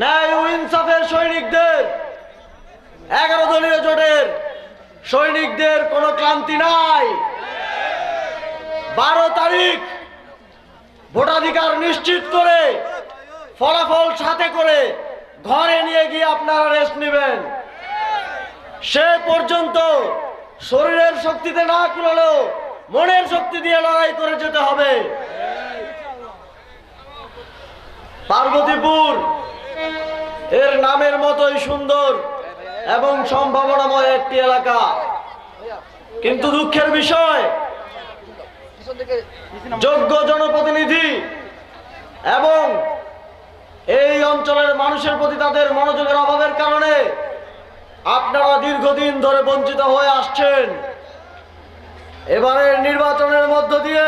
ন্যায় ও ইনসাফের সৈনিকদের, এগারো দলীয় জোটের সৈনিকদের কোনো ক্লান্তি নাই। বারো তারিখ ভোটাধিকার নিশ্চিত করে, ফলাফল সাথে করে ঘরে নিয়ে গিয়ে আপনারা রেস্ট নেবেন। সে পর্যন্ত শরীরের শক্তিতে না কুলালেও মনের শক্তি দিয়ে লড়াই করে যেতে হবে। পার্বতীপুর এর নামের মতোই সুন্দর এবং সম্ভাবনাময় একটি এলাকা। কিন্তু দুঃখের বিষয়, যোগ্য জনপ্রতিনিধি এবং এই অঞ্চলের মানুষের প্রতি তাদের মনোযোগের অভাবের কারণে আপনারা দীর্ঘদিন ধরে বঞ্চিত হয়ে আসছেন। এবারের নির্বাচনের মধ্য দিয়ে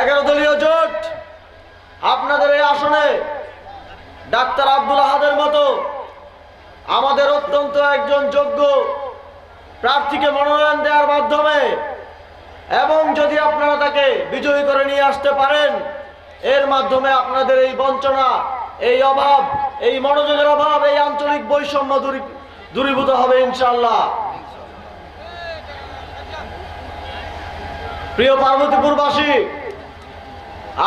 এগারো দলীয় জোট আপনাদের এই আসনে ডাক্তার আব্দুল আহাদের মতো আমাদের অত্যন্ত একজন যোগ্য প্রার্থীকে মনোনয়ন দেওয়ার মাধ্যমে এবং যদি আপনারা তাকে বিজয়ী করে নিয়ে আসতে পারেন, এর মাধ্যমে আপনাদের এই বঞ্চনা, এই অভাব, এই মনোযোগের অভাব, এই আঞ্চলিক বৈষম্য দূরীভূত হবে ইনশাল্লাহ প্রিয় পার্বতীপুরবাসী,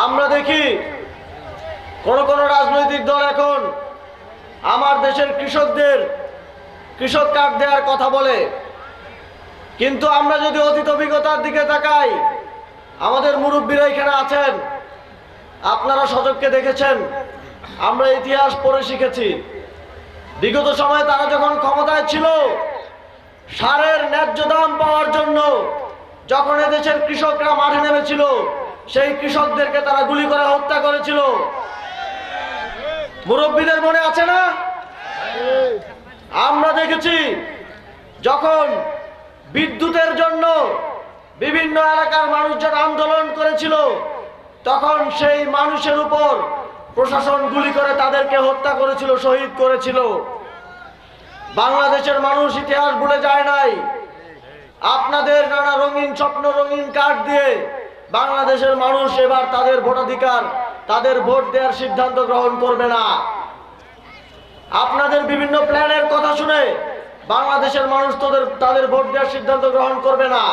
আমরা দেখি কোন কোন রাজনৈতিক দল এখন আমার দেশের কৃষকদের কৃষক কার্ড দেওয়ার কথা বলে। কিন্তু আমরা যদি অতীত অভিজ্ঞতার দিকে তাকাই, আমাদের মুরব্বীরা এখানে আছেন, আপনারা সচককে দেখেছেন, আমরা ইতিহাস পড়ে শিখেছি। বিগত সময়ে তারা যখন ক্ষমতায় ছিল, সারের ন্যায্য দাম পাওয়ার জন্য যখন এদেশের কৃষকরা মাঠে নেমেছিল, সেই কৃষকদেরকে তারা গুলি করে হত্যা করেছিল। মুরব্বীদের মনে আছে না? আমরা দেখেছি যখন বিদ্যুতের জন্য বিভিন্ন এলাকার মানুষজন আন্দোলন করেছিল, তখন সেই মানুষের উপর প্রশাসন গুলি করে তাদেরকে হত্যা করেছিল, শহীদ করেছিল। বাংলাদেশের মানুষ ইতিহাস ভুলে যায় নাই। আপনাদের নানা রঙিন, স্বপ্ন রঙিন কার্ড দিয়ে বাংলাদেশের মানুষ এবার তাদের ভোটাধিকার তাদের ভোট দেওয়ার সিদ্ধান্ত গ্রহণ করবে না। আপনাদের বিভিন্ন প্ল্যানের কথা শুনে বাংলাদেশের মানুষ তাদের তাদের ভোট দেওয়ার সিদ্ধান্ত গ্রহণ করবে না।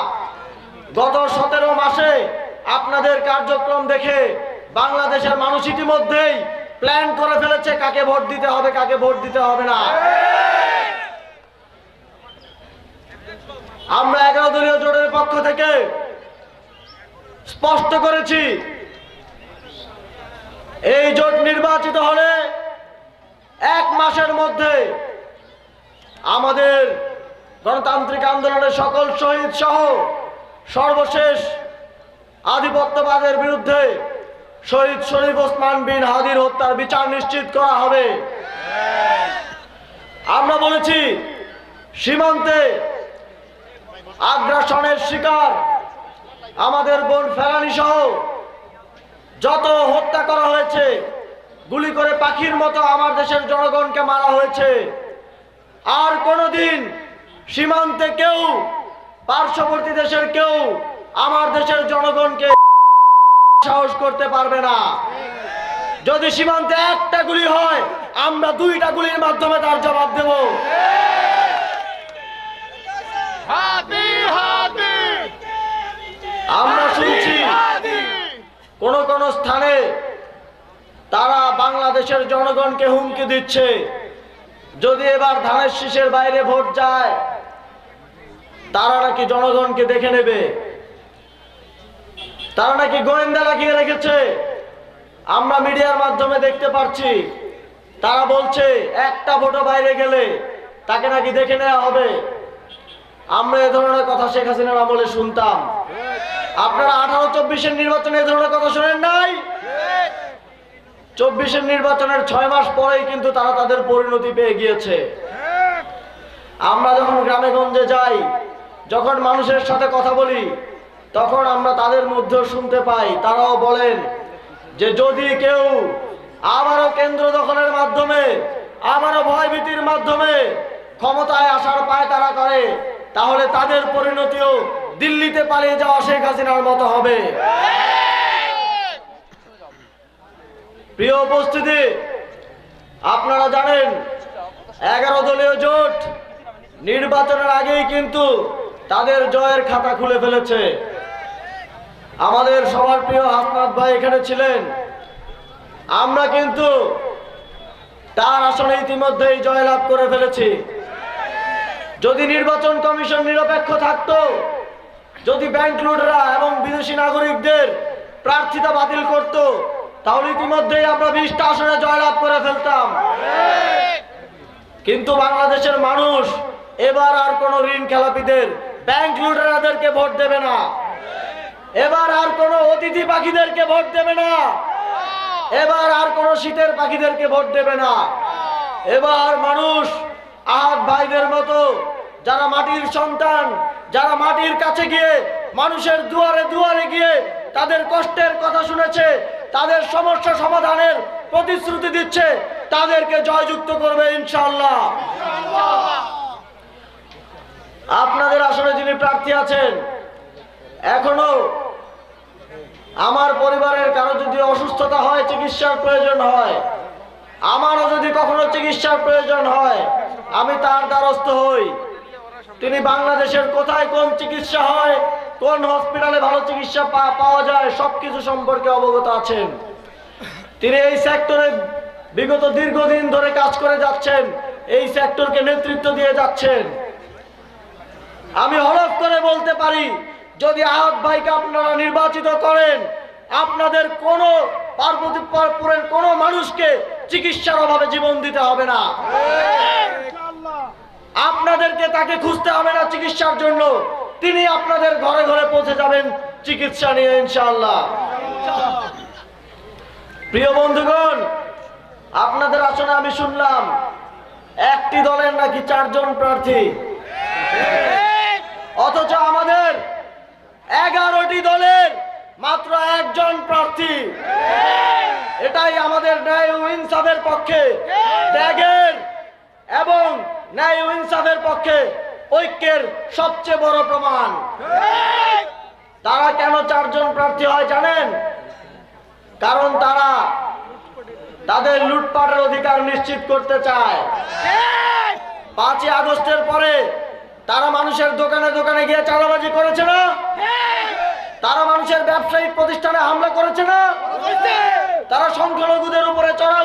গত সতেরো মাসে আপনাদের কার্যক্রম দেখে বাংলাদেশের মানুষ ইতিমধ্যেই প্ল্যান করে ফেলেছে কাকে ভোট দিতে হবে, কাকে ভোট দিতে হবে না। আমরা এগারো দলীয় জোটের পক্ষ থেকে স্পষ্ট করেছি এই জোট নির্বাচিত হলে এক মাসের মধ্যে আমাদের গণতান্ত্রিক আন্দোলনের সকল শহীদ সহ সর্বশেষ আধিপত্যবাদের বিরুদ্ধে শহীদ শরীফ ওসমান বিন হাদির হত্যার বিচার নিশ্চিত করা হবে। আমরা বলেছি, সীমান্তে আগ্রাসনের শিকার আমাদের বোন ফেরানি সহ যত হত্যা করা হয়েছে, গুলি করে পাখির মতো আমার দেশের জনগণকে মারা হয়েছে। আর কোনোদিন সীমান্তে কেউ, পার্শ্ববর্তী দেশের কেউ আমার দেশের জনগণকে সাহস করতে পারবে না। যদি সীমান্তে একটা গুলি হয়, আমরা দুইটা গুলির মাধ্যমে তার জবাব দেব হাতি হাতি আমরা শুনছি কোন কোন স্থানে তারা বাংলাদেশের জনগণকে হুমকি দিচ্ছে। যদি এবার ধানের শীষের বাইরে ভোট যায়, তারা নাকি জনগণকে দেখে নেবে। তারা নাকি গোয়েন্দা লাগিয়ে রেখেছে। আমরা মিডিয়ার মাধ্যমে দেখতে পাচ্ছি তারা বলছে একটা ভোটও বাইরে গেলে তাকে নাকি দেখে নেওয়া হবে। আমরা এ ধরনের কথা শেখ হাসিনার আমলে শুনতাম। আপনারা আঠারো, চব্বিশের নির্বাচনে এ ধরনের কথা শোনেন নাই? চব্বিশের নির্বাচনের ছয় মাস পরেই কিন্তু তারা তাদের পরিণতি পেয়ে গিয়েছে। আমরা যখন গ্রামে গঞ্জে যাই, যখন মানুষের সাথে কথা বলি, তখন আমরা তাদের মধ্যেও শুনতে পাই। তারাও বলেন যে যদি কেউ আবারও কেন্দ্র দখলের মাধ্যমে, আবারও ভয়ভীতির মাধ্যমে ক্ষমতায় আসার পায় তারা করে, তাহলে তাদের পরিণতিও দিল্লিতে পালিয়ে যাওয়া শেখ হাসিনার মতো হবে। প্রিয় উপস্থিতি, আপনারা জানেন, এগারো দলীয় জোট নির্বাচনের আগেই কিন্তু তাদের জয়ের খাতা খুলে ফেলেছে। আমাদের সবার প্রিয় হাসনাত ভাই এখানে ছিলেন। আমরা কিন্তু তার আসনে ইতিমধ্যেই জয়লাভ করে ফেলেছি। যদি নির্বাচন কমিশন নিরপেক্ষ থাকতো যদি ব্যাংক লুটরা এবং বিদেশি নাগরিকদের প্রার্থিতা বাতিল করত, তাহলে ইতিমধ্যেই আমরা বিশটা আসনে জয়লাভ করে ফেলতাম। কিন্তু বাংলাদেশের মানুষ এবার আর কোনো ঋণ খেলাপিদের ব্যাংক লুটেরাদেরকে ভোট দেবে না। এবার আর কোনো অতিথি পাখিদেরকে ভোট দেবে না। এবার আর কোনো শীতের পাখিদেরকে ভোট দেবে না। এবার মানুষ আহাত ভাইদের মতো, যারা মাটির সন্তান যারা মাটির কাছে গিয়ে মানুষের দুয়ারে দুয়ারে গিয়ে তাদের কষ্টের কথা শুনেছে, তাদের সমস্যা সমাধানের প্রতিশ্রুতি দিচ্ছে, তাদেরকে জয়যুক্ত করবে ইনশাল্লাহ আপনাদের আসলে যিনি প্রার্থী আছেন, এখনও আমার পরিবারের কারও যদি অসুস্থতা হয়, চিকিৎসার প্রয়োজন হয়, আমারও যদি কখনো চিকিৎসার প্রয়োজন হয়, আমি তার দ্বারস্থ হই। তিনি বাংলাদেশের কোথায় কোন চিকিৎসা হয়, কোন হসপিটালে ভালো চিকিৎসা পাওয়া যায়, সবকিছু সম্পর্কে অবগত আছেন। তিনি এই সেক্টরে বিগত দীর্ঘদিন ধরে কাজ করে যাচ্ছেন, এই সেক্টরকে নেতৃত্ব দিয়ে যাচ্ছেন। আমি হলফ করে বলতে পারি, যদি আহত ভাইকে আপনারা নির্বাচিত করেন, আপনাদের কোনো পার্বতীপুরের কোনো মানুষকে চিকিৎসার অভাবে জীবন দিতে হবে না। আপনাদেরকে তাকে খুঁজতে হবে না চিকিৎসার জন্য। তিনি আপনাদের ঘরে ঘরে পৌঁছে যাবেন চিকিৎসা নিয়ে, ইনশাআল্লাহ। প্রিয় বন্ধুগণ, আপনাদের আসনে আমি শুনলাম, একটি দলের নাকি চারজন প্রার্থী? অথচ আমাদের এগারোটি দলের মাত্র একজন প্রার্থী। এটাই আমাদের ন্যায় ইনসাফের পক্ষে ত্যাগের এবং ন্যায় ও ইনসাফের পক্ষে ঐক্যের সবচেয়ে বড় প্রমাণ। তারা কেন চারজন প্রার্থী হয় জানেন? কারণ তারা তাদের লুটপাটের অধিকার নিশ্চিত করতে চায়। পাঁচই আগস্টের পরে তারা মানুষের দোকানে দোকানে গিয়ে চাঁদাবাজি করেছে না? তারা মানুষের ব্যবসায়িক প্রতিষ্ঠানে হামলা করেছে না? তারা সংখ্যালঘুদের উপরে না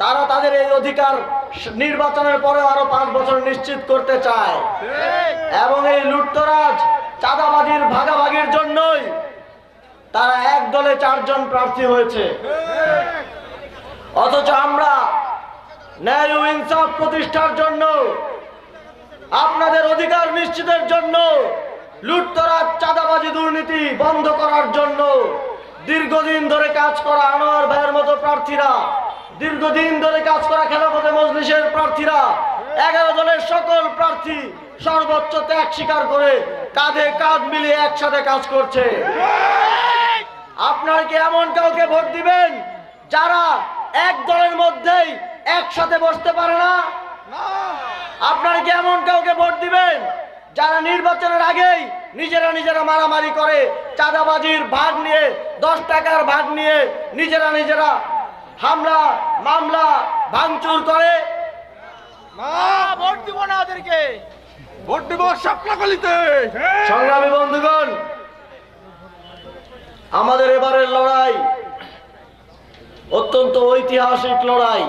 তারা তাদের এই অধিকার নির্বাচনের পরে আরও পাঁচ বছর নিশ্চিত করতে চায়। এবং এই লুটতরাজ চাঁদাবাজির ভাগাভাগির জন্যই তারা এক দলে চারজন প্রার্থী হয়েছে। অথচ আমরা ন্যায় ও ইনসাফ প্রতিষ্ঠার জন্য, আপনাদের অধিকার নিশ্চিতের জন্য, লুটতরাজ চাঁদাবাজি দুর্নীতি বন্ধ করার জন্য দীর্ঘদিন ধরে কাজ করা আনোয়ার ভাইয়ের মতো প্রার্থীরা দীর্ঘদিন ধরে কাজ করা খেলাফতে মজলিসের প্রার্থীরা, এগারো দলের সকল প্রার্থী সর্বোচ্চ ত্যাগ স্বীকার করে কাঁধে কাঁধ মিলিয়ে একসাথে কাজ করছে। আপনার কি এমন কাউকে ভোট দিবেন যারা এক দলের মধ্যেই একসাথে বসতে পারে না? আপনারা কি এমন কাউকে ভোট দিবেন যারা নির্বাচনের আগেই নিজেরা নিজেরা মারামারি করে, চাঁদাবাজির ভাগ নিয়ে, দশ টাকার ভাগ নিয়ে নিজেরা নিজেরা হামলা মামলা ভাঙচুর করে। না ভোট দিব না ওদেরকে। ভোট দিব শাপলাকলিতে। সংগ্রামী বন্ধুগণ আমাদের এবারের লড়াই অত্যন্ত ঐতিহাসিক লড়াই।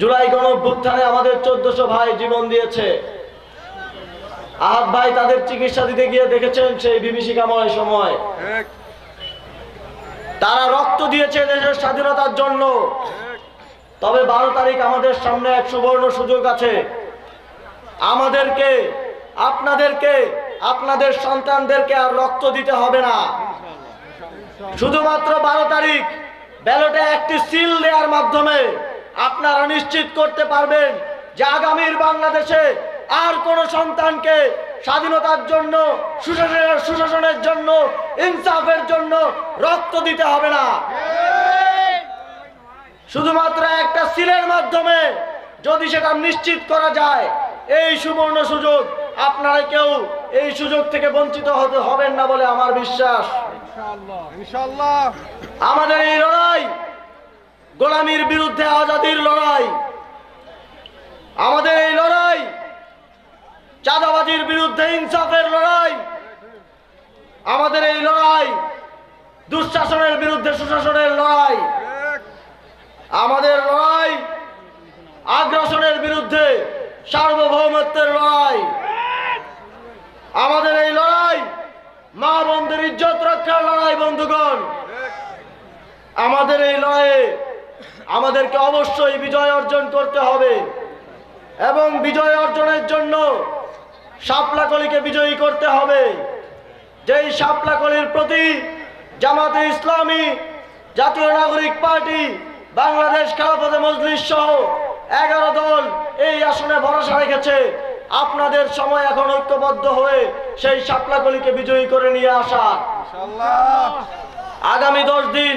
জুলাই গণ অভ্যুত্থানে আমাদের চোদ্দশো ভাই জীবন দিয়েছে। আহাত ভাই তাদের চিকিৎসা দিতে গিয়ে দেখেছেন সেই বিভীষিকাময় সময়। তারা রক্ত দিয়েছে দেশের স্বাধীনতার জন্য। তবে বারো তারিখ আমাদের সামনে এক সুবর্ণ সুযোগ আছে। আমাদেরকে, আপনাদেরকে, আপনাদের সন্তানদেরকে আর রক্ত দিতে হবে না। শুধুমাত্র বারো তারিখ ব্যালটে একটি সিল দেওয়ার মাধ্যমে আপনারা নিশ্চিত করতে পারবেন যে আগামীর বাংলাদেশে আর কোন সন্তানকে স্বাধীনতার জন্য, সুশাসনের জন্য, ইনসাফের জন্য রক্ত দিতে হবে না। শুধুমাত্র একটা সিলের মাধ্যমে যদি সেটা নিশ্চিত করা যায়, এই সুবর্ণ সুযোগ আপনারা কেউ এই সুযোগ থেকে বঞ্চিত হতে হবেন না বলে আমার বিশ্বাস। আমাদের এই লড়াই, গোলামির বিরুদ্ধে আজাদির লড়াই, আমাদের এই লড়াই চাঁদাবাজির বিরুদ্ধে ইনসাফের লড়াই। আমাদের এই লড়াই দুঃশাসনের বিরুদ্ধে সুশাসনের লড়াই। আমাদের লড়াই আগ্রাসনের বিরুদ্ধে সার্বভৌমত্বের লড়াই। আমাদের এই লড়াই মা বন্ধুর ইজ্জত রক্ষার লড়াই, বন্ধুগণ। আমাদের এই লড়াইয়ে আমাদেরকে অবশ্যই বিজয় অর্জন করতে হবে এবং বিজয় অর্জনের জন্য শাপলাকলিকে বিজয়ী করতে হবে। যেই শাপলাকলির প্রতি জামাতে ইসলামী জাতীয় নাগরিক পার্টি বাংলাদেশ খেলাফতে মজলিস সহ এগারো দল এই আসনে ভরসা রেখেছে। আপনাদের সময় এখন ঐক্যবদ্ধ হয়ে সেই শাপলাকলিকে বিজয়ী করে নিয়ে আসা। আগামী দশ দিন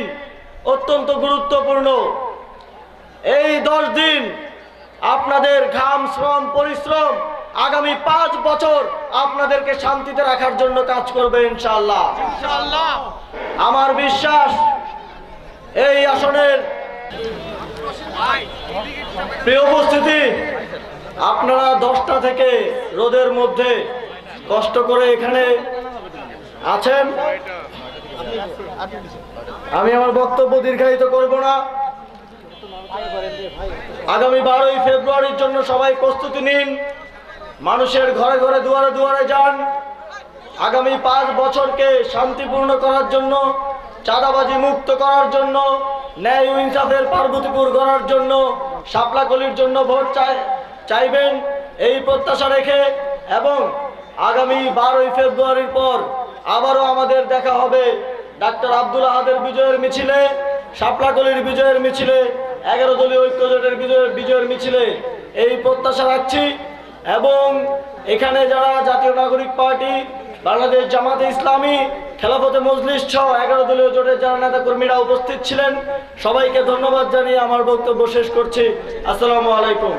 অত্যন্ত গুরুত্বপূর্ণ। এই দশ দিন আপনাদের ঘাম শ্রম পরিশ্রম আগামী পাঁচ বছর আপনাদেরকে শান্তিতে রাখার জন্য কাজ করবে ইনশাল্লাহ আমার বিশ্বাস এই আসনের প্রিয় উপস্থিতি আপনারা দশটা থেকে রোদের মধ্যে কষ্ট করে এখানে আছেন। আমি আমার বক্তব্য দীর্ঘায়িত করব না। আগামী বারোই ফেব্রুয়ারির জন্য সবাই প্রস্তুতি নিন। মানুষের ঘরে ঘরে দুয়ারে দুয়ারে যান। আগামী পাঁচ বছরকে শান্তিপূর্ণ করার জন্য, চাঁদাবাজি মুক্ত করার জন্য, ন্যায় ইনসাফের পার্বতীপুর গড়ার জন্য, শাপলাকলির জন্য ভোট চাই চাইবেন এই প্রত্যাশা রেখে এবং আগামী বারোই ফেব্রুয়ারির পর আবারও আমাদের দেখা হবে ডাক্তার আব্দুল আহাদের বিজয়ের মিছিলে, শাপলাকলির বিজয়ের মিছিলে, এগারো দলীয় ঐক্যজোটের বিজয়ের বিজয়ের মিছিলে। এই প্রত্যাশা রাখছি। এবং এখানে যারা জাতীয় নাগরিক পার্টি, বাংলাদেশ জামাতে ইসলামী, খেলাফতে মজলিস সহ এগারো দলীয় জোটের যারা নেতা কর্মীরা উপস্থিত ছিলেন, সবাইকে ধন্যবাদ জানিয়ে আমার বক্তব্য শেষ করছি। আসসালামু আলাইকুম।